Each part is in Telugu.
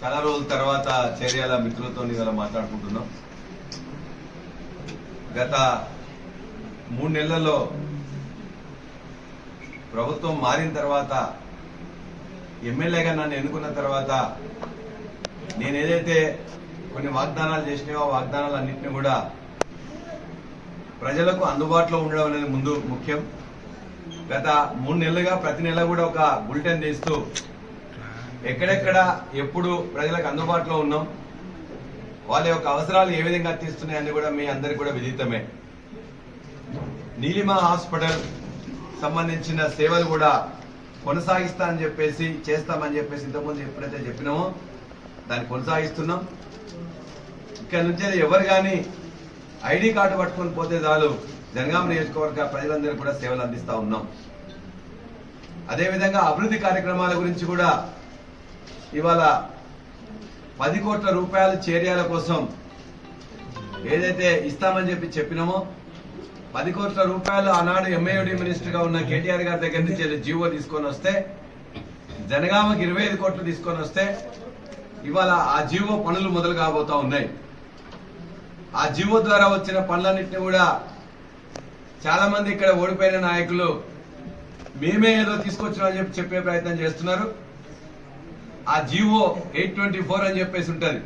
చాలా రోజుల తర్వాత చర్యల మిత్రులతో ఇవాళ మాట్లాడుకుంటున్నాం. గత మూడు నెలల్లో ప్రభుత్వం మారిన తర్వాత ఎమ్మెల్యేగా నన్ను ఎన్నుకున్న తర్వాత నేను ఏదైతే కొన్ని వాగ్దానాలు చేసినాయో ఆ వాగ్దానాలన్నింటినీ కూడా ప్రజలకు అందుబాటులో ఉండడం అనేది ముందు ముఖ్యం. గత మూడు నెలలుగా ప్రతి నెల కూడా ఒక బులెటిన్ తీస్తూ ఎక్కడెక్కడ ఎప్పుడు ప్రజలకు అందుబాటులో ఉన్నాం వాళ్ళ యొక్క అవసరాలు ఏ విధంగా తీస్తున్నాయని కూడా మీ అందరికి కూడా విదితమే. నీలిమ హాస్పిటల్ సంబంధించిన సేవలు కూడా కొనసాగిస్తా అని చెప్పేసి చేస్తామని చెప్పేసి ఇంతకుముందు ఎప్పుడైతే చెప్పినామో దాన్ని కొనసాగిస్తున్నాం. ఇక్కడ నుంచి ఎవరు కానీ ఐడి కార్డు పట్టుకొని పోతే చాలు జనగామ నియోజకవర్గ ప్రజలందరూ కూడా సేవలు అందిస్తా ఉన్నాం. అదేవిధంగా అభివృద్ధి కార్యక్రమాల గురించి కూడా ఇవాళ పది కోట్ల రూపాయల చేర్యాల కోసం ఏదైతే ఇస్తామని చెప్పి చెప్పినామో పది కోట్ల రూపాయలు ఆనాడు ఎంఏడి మినిస్టర్గా ఉన్న కేటీఆర్ గారి దగ్గర నుంచి జీవో తీసుకొని వస్తే జనగామకి ఇరవై ఐదు కోట్లు తీసుకొని వస్తే ఇవాళ ఆ జీవో పనులు మొదలు కాబోతా ఉన్నాయి. ఆ జీవో ద్వారా వచ్చిన పనులన్నింటినీ కూడా చాలా మంది ఇక్కడ ఓడిపోయిన నాయకులు మేమే ఏదో తీసుకొచ్చామని చెప్పి చెప్పే ప్రయత్నం చేస్తున్నారు. ఆ జీవో ఎయిట్ ట్వంటీ ఫోర్ అని చెప్పేసి ఉంటది.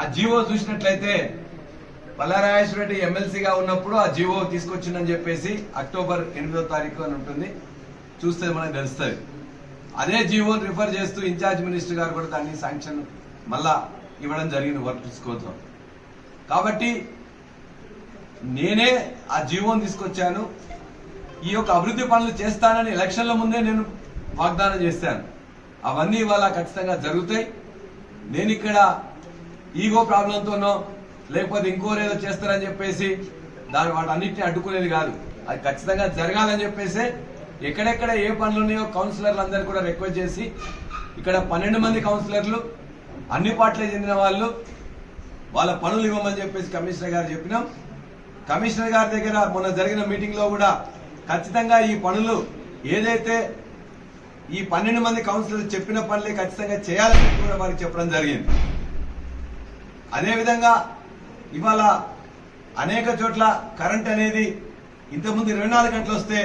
ఆ జీవో చూసినట్లయితే పల్లారాజేశ్వర రెడ్డి ఎమ్మెల్సీగా ఉన్నప్పుడు ఆ జీవో తీసుకొచ్చిందని చెప్పేసి అక్టోబర్ ఎనిమిదో తారీఖు అని ఉంటుంది. చూస్తే మనకు తెలుస్తుంది. అదే జీవోని రిఫర్ చేస్తూ ఇన్ఛార్జ్ మినిస్టర్ గారు కూడా దాన్ని శాంక్షన్ మళ్ళా ఇవ్వడం జరిగింది వర్క్ తీసుకోవడం కాబట్టి నేనే ఆ జీవోని తీసుకొచ్చాను. ఈ యొక్క అభివృద్ధి పనులు చేస్తానని ఎలక్షన్ల ముందే నేను వాగ్దానం చేశాను. అవన్నీ ఇవాళ ఖచ్చితంగా జరుగుతాయి. నేను ఇక్కడ ఈగో ప్రాబ్లంతోనో లేకపోతే ఇంకోరేదో చేస్తారని చెప్పేసి దాని వాటన్నిటిని అడ్డుకునేది కాదు. అది ఖచ్చితంగా జరగాలని చెప్పేసి ఎక్కడెక్కడ ఏ పనులు ఉన్నాయో కౌన్సిలర్లు అందరూ కూడా రిక్వెస్ట్ చేసి ఇక్కడ పన్నెండు మంది కౌన్సిలర్లు అన్ని పార్టీలకు చెందిన వాళ్ళు వాళ్ళ పనులు ఇవ్వమని చెప్పేసి కమిషనర్ గారు చెప్పినాం. కమిషనర్ గారి దగ్గర మొన్న జరిగిన మీటింగ్లో కూడా ఖచ్చితంగా ఈ పనులు ఏదైతే ఈ పన్నెండు మంది కౌన్సిలర్ చెప్పిన పనులే ఖచ్చితంగా చేయాలని కూడా వారికి చెప్పడం జరిగింది. అదేవిధంగా ఇవాళ అనేక చోట్ల కరెంట్ అనేది ఇంతకుముందు ఇరవై నాలుగు గంటలు వస్తే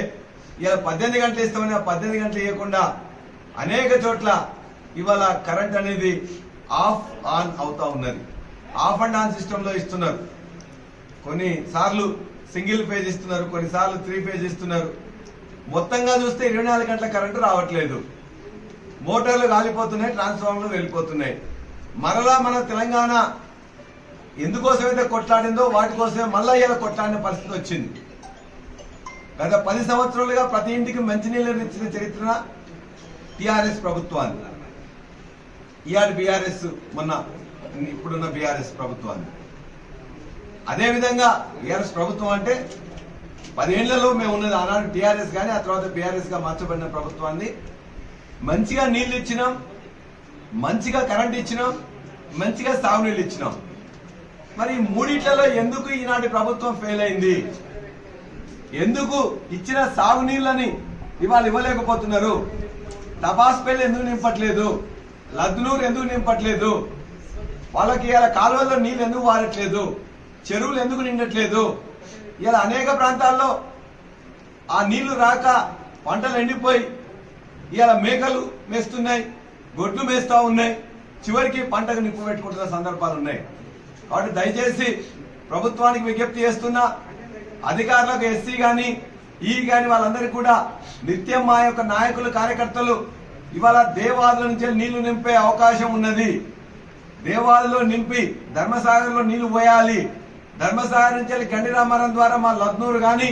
ఇలా పద్దెనిమిది గంటలు ఇస్తామని ఆ పద్దెనిమిది గంటలు ఇవ్వకుండా అనేక చోట్ల ఇవాళ కరెంట్ అనేది ఆఫ్ ఆన్ అవుతా ఉన్నది. ఆఫ్ అండ్ ఆన్ సిస్టంలో ఇస్తున్నారు. కొన్ని సార్లు సింగిల్ ఫేజ్ ఇస్తున్నారు కొన్నిసార్లు త్రీ ఫేజ్ ఇస్తున్నారు. మొత్తంగా చూస్తే ఇరవై నాలుగు గంటల కరెంటు రావట్లేదు. మోటార్లు కాలిపోతున్నాయి ట్రాన్స్ఫార్మర్లు వెళ్ళిపోతున్నాయి. మరలా మన తెలంగాణ ఎందుకోసమైతే కొట్లాడిందో వాటి కోసమే మళ్ళా ఇలా కొట్లాడిన పరిస్థితి వచ్చింది. గత పది సంవత్సరాలుగా ప్రతి ఇంటికి మంచినీళ్ళు ఇచ్చిన చరిత్ర టిఆర్ఎస్ ప్రభుత్వాన్ని. ఈఆర్ బీఆర్ఎస్ మొన్న ఇప్పుడున్న బీఆర్ఎస్ ప్రభుత్వాన్ని. అదేవిధంగా బీఆర్ఎస్ ప్రభుత్వం అంటే పదేళ్ళలో మేము ఉన్నది ఆనాడు టీఆర్ఎస్ కానీ ఆ తర్వాత బీఆర్ఎస్గా మార్చబడిన ప్రభుత్వాన్ని. మంచిగా నీళ్ళు ఇచ్చినాం మంచిగా కరెంట్ ఇచ్చినాం మంచిగా సాగునీళ్ళు ఇచ్చినాం. మరి మూడిట్లలో ఎందుకు ఈనాటి ప్రభుత్వం ఫెయిల్ అయింది? ఎందుకు ఇచ్చిన సాగునీళ్ళని ఇవాళ ఇవ్వలేకపోతున్నారు? తపాస్పల్లి ఎందుకు నింపట్లేదు? లద్నూరు ఎందుకు నింపట్లేదు? వాళ్ళకి ఇలా కాలువల్లో నీళ్ళు ఎందుకు వారట్లేదు చెరువులు ఎందుకు నిండట్లేదు? ఇలా అనేక ప్రాంతాల్లో ఆ నీళ్ళు రాక పంటలు ఎండిపోయి ఇలా మేకలు మేస్తున్నాయి గొడ్లు మేస్తూ ఉన్నాయి చివరికి పంటకు నిప్పు పెట్టుకుంటున్న సందర్భాలు ఉన్నాయి. కాబట్టి దయచేసి ప్రభుత్వానికి విజ్ఞప్తి చేస్తున్నా అధికారులకు ఎస్సీ కానీ ఈ కానీ వాళ్ళందరికీ కూడా నిత్యం మా యొక్క నాయకులు కార్యకర్తలు ఇవాళ దేవాదుల నుంచి నీళ్ళు నింపే అవకాశం ఉన్నది. దేవాదులో నింపి ధర్మసాగర్లో నీళ్ళు పోయాలి. ధర్మసాగర్ నుంచి వెళ్ళి గండి రామారం ద్వారా మా లద్నూరు కానీ